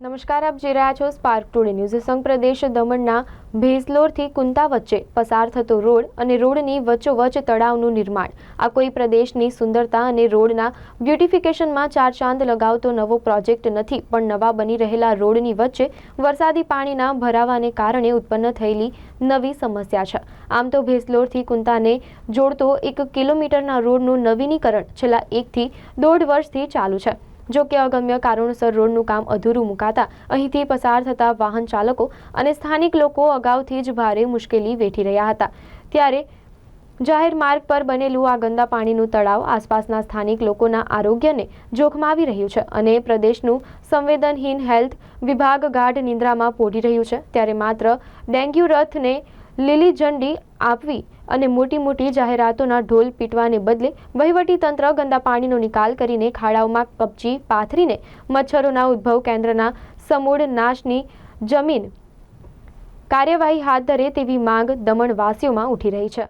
નમસ્કાર, આપ જોઈ રહ્યા છો સ્પાર્ક ટુડે ન્યૂઝ સંઘ પ્રદેશ દમણના ભેસલોરથી કુંતા વચ્ચે પસાર થતો રોડ અને રોડની વચ્ચોવચ્ચ તળાવનું નિર્માણ. આ કોઈ પ્રદેશની સુંદરતા અને રોડના બ્યુટિફિકેશનમાં ચાર ચાંદ લગાવતો નવો પ્રોજેક્ટ નથી, પણ નવા બની રહેલા રોડની વચ્ચે વરસાદી પાણીના ભરાવાને કારણે ઉત્પન્ન થયેલી નવી સમસ્યા છે. આમ તો ભેસલોરથી કુંતાને જોડતો એક કિલોમીટરના રોડનું નવીનીકરણ છેલ્લા એકથી દોઢ વર્ષથી ચાલુ છે. જો કે અગમ્ય કારણોસર રોડનું કામ અધૂરું મુકાતા અહીંથી પસાર થતા વાહન ચાલકો અને સ્થાનિક લોકો અગાઉથી જ ભારે મુશ્કેલી વેઠી રહ્યા હતા. ત્યારે જાહેર માર્ગ પર બનેલું આ ગંદા પાણીનું તળાવ આસપાસના સ્થાનિક લોકોના આરોગ્યને જોખમાવી રહ્યું છે અને પ્રદેશનું સંવેદનહીન હેલ્થ વિભાગ ગાઢ નિંદ્રામાં પોઢી રહ્યું છે. ત્યારે માત્ર ડેન્ગ્યુ રથને લીલી ઝંડી આપવી અને મોટી મોટી જાહેરાતોના ઢોલ પીટવાને બદલે વહીવટી તંત્ર ગંદા પાણીનો નિકાલ કરીને ખાડાઓમાં કપચી પાથરીને મચ્છરોના ઉદ્ભવ કેન્દ્રના સમૂળ નાશની જમીન કાર્યવાહી હાથ ધરે તેવી માંગ દમણવાસીઓમાં ઉઠી રહી છે.